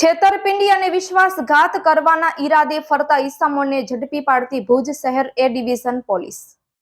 છેતરપિંડી અને વિશ્વાસઘાત કરવાના ઈરાદે ફરતા ઈસમોને ઝડપી પાડતી ભુજ શહેર એ ડિવિઝન પોલીસ.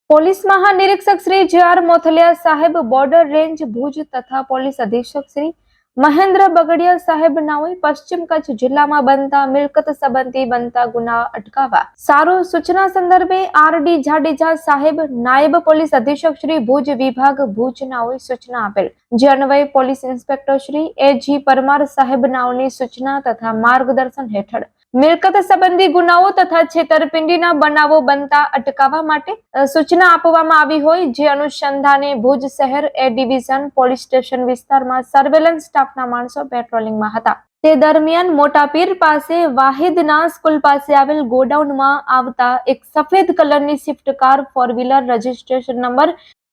પોલીસ મહાનિરીક્ષક શ્રી જે આર મોથલિયા સાહેબ બોર્ડર રેન્જ ભુજ તથા પોલીસ અધિક્ષક શ્રી મહેન્દ્ર બગડિયા સાહેબ નાઓએ પશ્ચિમ કચ્છ જિલ્લામાં બનતા મિલકત સંબંધી બનતા ગુના અટકાવવા. સારો સૂચના સંદર્ભે આર ડી જાડેજા સાહેબ, નાયબ પોલીસ અધિક્ષક શ્રી ભુજ વિભાગ ભુજ નાઓએ સૂચના આપેલ. જે police inspector Shri A G Parmar સાહેબ નાઓની સૂચના તથા માર્ગદર્શન હેઠળ. મિલકત સંબંધી ગુનાઓ તથા છેતરપિંડીના બનાવો બનતા અટકાવવા માટે સૂચના આપવામાં આવી હોય, જે અનુસંધાને ભુજ શહેર એ ડિવિઝન પોલીસ સ્ટેશન વિસ્તારમાં સર્વેલન્સ સ્ટાફના માણસો પેટ્રોલિંગમાં હતા. તે દરમિયાન મોટાપીર પાસે વાહિદના સ્કૂલ પાસે આવેલ ગોડાઉનમાં આવતા એક સફેદ કલરની Swift car four wheeler registration number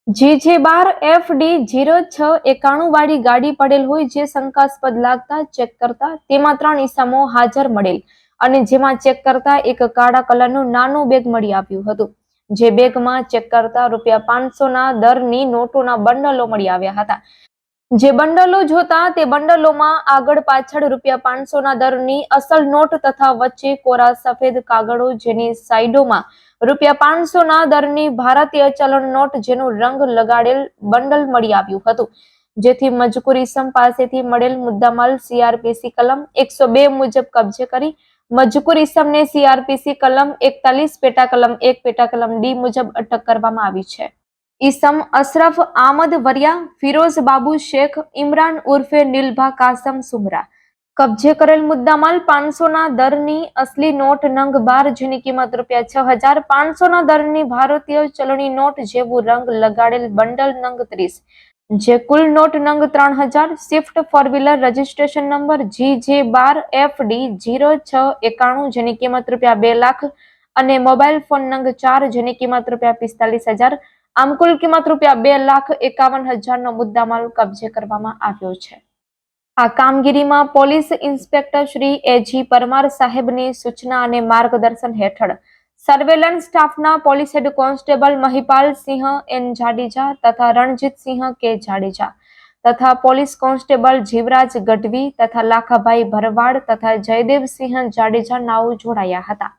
G બાર એફ ડી જીરો છ એકાણું વાળી ગાડી પડેલ હોય જે શંકાસ્પદ લાગતા ચેક કરતા તેમાં ત્રણ ઈસમો હાજર મળેલ અને જેમાં ચેક કરતા એક કાળા કલરનું નાનું બેગ મળી આવ્યું હતું. જે બેગમાં ચેક કરતા રૂપિયા પાંચસો ના દરની નોટોના બંડલો મળી આવ્યા હતા. જે બંડલો જોતા તે બંડલોમાં આગળ પાછળ રૂપિયા પાંચસો ના દરની અસલ નોટ તથા વચ્ચે કોરા સફેદ કાગળો જેની સાઈડોમાં રૂપિયા પાંચસો ના દરની ભારતીય ચલણ નોટ જેનું રંગ લગાડેલ બંડલ મળી આવ્યું હતું. જેથી મજકુર ઇસમ પાસેથી મળેલ મુદ્દામાલ સીઆરપીસી કલમ એકસો બે મુજબ કબજે કરી મજકુર ઇસમને સીઆરપીસી કલમ એકતાલીસ પેટા કલમ એક પેટા કલમ ડી મુજબ અટક કરવામાં આવી છે. ઈસમ અશરફ આમદ વરિયા, ફિરોઝ બાબુ શેખ, ઇમરાન ઉર્ફે નીલભા કાસમ સુમરા. કબજે કરેલ મુદ્દામાલ પાંચસો ના દરની અસલી નોટ નંગ બાર, જેની કિંમત રૂપિયા છ હજાર પાંચસોના દરની ભારતીય ચલણી નોટ જેવું રંગ લગાડેલ બંડલ નંગ ત્રીસ. જે કુલ નોટ નંગ ત્રણ હજાર Swift four wheeler registration number G J બાર, એફ ડી જીરો છ એકાણું, જેની કિંમત રૂપિયા બે લાખ અને મોબાઈલ ફોન નંગ ચાર, જેની કિંમત રૂપિયા પિસ્તાલીસ હજાર આમ કુલ કિંમત રૂપિયા બે લાખ એકાવન હજારનો મુદ્દામાલ કબજે કરવામાં આવ્યો છે. આ કામગીરીમાં police inspector Shri A G Parmar સાહેબની સૂચના અને માર્ગદર્શન હેઠળ સર્વેલન્સ સ્ટાફના police head constable Mahipal Singh, N Jadeja તથા રણજીતસિંહ કે જાડેજા તથા પોલીસ કોન્સ્ટેબલ જીવરાજ ગઢવી તથા લાખાભાઈ ભરવાડ તથા જયદેવસિંહ જાડેજા નાઓ જોડાયા હતા.